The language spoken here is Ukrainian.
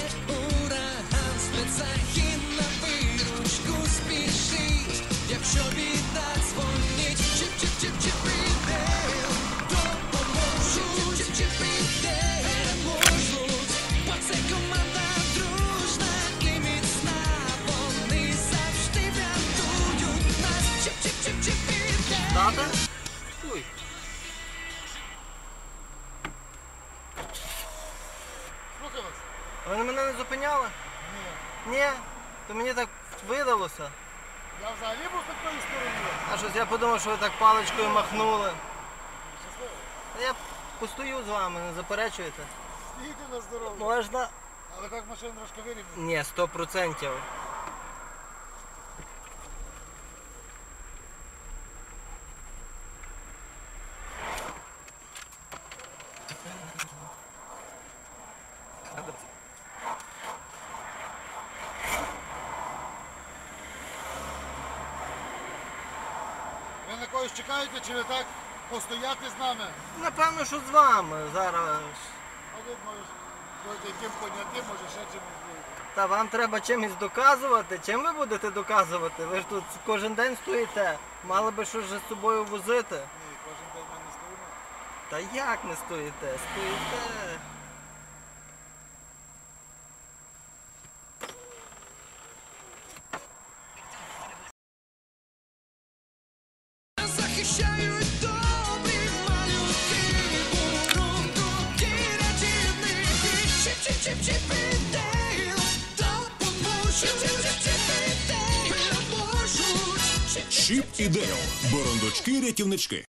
наче ураган, спецахін на виручку спішить, якщо біда дзвонить, чіп чіп чіп чіп іде, допоможуть, чіп чіп іде, переможуть, бо це команда дружна і міцна, вони завжди врятують нас, чіп чіп чіп чіп іде. Вони мене не зупиняли? Ні. Ні. То мені так видалося. Я взагалі був з такої сторони. А щось я подумав, що ви так паличкою махнули. Щасливо. Та я постою з вами, не заперечуєте. Стійте на здоров'я. Можна? Але так машину трошки вирівняти. Ні, сто процентів. На когось чекаєте чи ви так постояти з нами? Напевно, що з вами зараз. Один може будете яким понятим, може ще чимось будете. Та вам треба чимось доказувати. Чим ви будете доказувати? Ви ж тут кожен день стоїте. Мали би щось з собою возити. Ні, кожен день ми не стоїмо. Та як не стоїте? Стоїте. Захищають добрі малюки, бурундуки, рятівники, чіп-чіп-чіп-чіп ідею, допоможуть, чіп-чіп-чіп ідею, Чіп і Дейл. Борондочки рятівнички.